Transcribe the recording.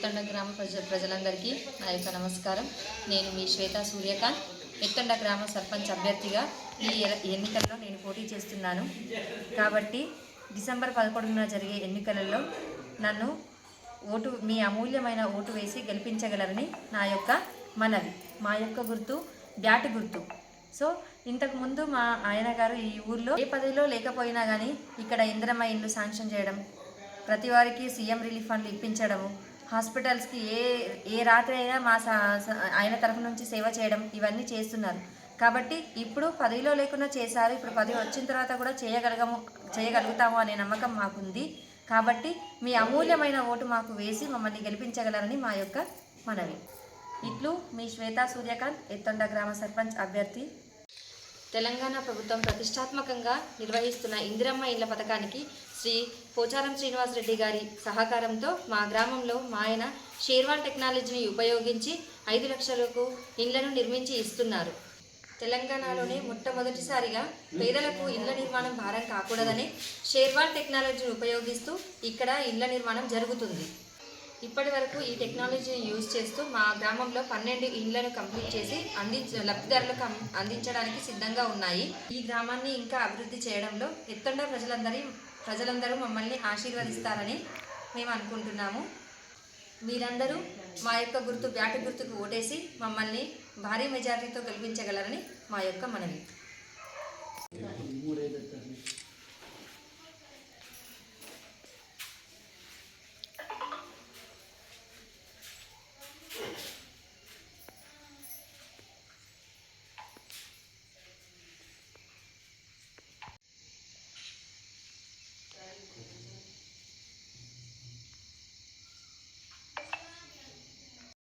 ఎత్తండ గ్రామ ప్రజ ప్రజలందరికీ నా యొక్క నమస్కారం. నేను మీ శ్వేత సూర్యకాంత్. ఎత్తండ గ్రామ సర్పంచ్ అభ్యర్థిగా ఈ ఎన్నికల్లో నేను పోటీ చేస్తున్నాను. కాబట్టి డిసెంబర్ పదకొండున జరిగే ఎన్నికలలో నన్ను ఓటు మీ అమూల్యమైన ఓటు వేసి గెలిపించగలరని నా యొక్క మనవి మా యొక్క గుర్తు బ్యాట్ గుర్తు. సో ఇంతకుముందు మా ఆయన గారు ఈ ఊర్లో ఏ పదవిలో లేకపోయినా కానీ ఇక్కడ ఇంద్రమ్మ ఇల్లు శాంక్షన్ చేయడం ప్రతి వారికి సీఎం రిలీఫ్ ఫండ్లు ఇప్పించడము హాస్పిటల్స్కి ఏ ఏ రాత్రి అయినా మా ఆయన తరఫు నుంచి సేవ చేయడం ఇవన్నీ చేస్తున్నారు. కాబట్టి ఇప్పుడు పదవిలో లేకుండా చేశారు. ఇప్పుడు పదవి వచ్చిన తర్వాత కూడా చేయగలగము చేయగలుగుతాము అనే నమ్మకం మాకుంది. కాబట్టి మీ అమూల్యమైన ఓటు మాకు వేసి మమ్మల్ని గెలిపించగలరని మా యొక్క మనవి. ఇట్లు మీ శ్వేతా సూర్యకాంత్ ఎత్తండ గ్రామ సర్పంచ్ అభ్యర్థి తెలంగాణ ప్రభుత్వం ప్రతిష్టాత్మకంగా నిర్వహిస్తున్న ఇందిరమ్మ ఇళ్ళ పథకానికి శ్రీ పోచారం శ్రీనివాసరెడ్డి గారి సహకారంతో మా గ్రామంలో మా ఆయన షేర్వాన్ టెక్నాలజీని ఉపయోగించి ఐదు లక్షలకు ఇళ్ళను నిర్మించి ఇస్తున్నారు. తెలంగాణలోనే మొట్టమొదటిసారిగా పేదలకు ఇళ్ళ నిర్మాణం భారం కాకూడదని షేర్వాన్ టెక్నాలజీని ఉపయోగిస్తూ ఇక్కడ ఇళ్ళ నిర్మాణం జరుగుతుంది. ఇప్పటి వరకు ఈ టెక్నాలజీని యూజ్ చేస్తూ మా గ్రామంలో పన్నెండు ఇళ్ళను కంప్లీట్ చేసి అందించ లబ్ధిదారులకు అందించడానికి సిద్ధంగా ఉన్నాయి. ఈ గ్రామాన్ని ఇంకా అభివృద్ధి చేయడంలో ఎత్తండ ప్రజలందరి ప్రజలందరూ మమ్మల్ని ఆశీర్వదిస్తారని మేము అనుకుంటున్నాము. మీరందరూ మా యొక్క గుర్తు బ్యాటు గుర్తుకు ఓటేసి మమ్మల్ని భారీ మెజారిటీతో గెలిపించగలరని మా యొక్క మనవి.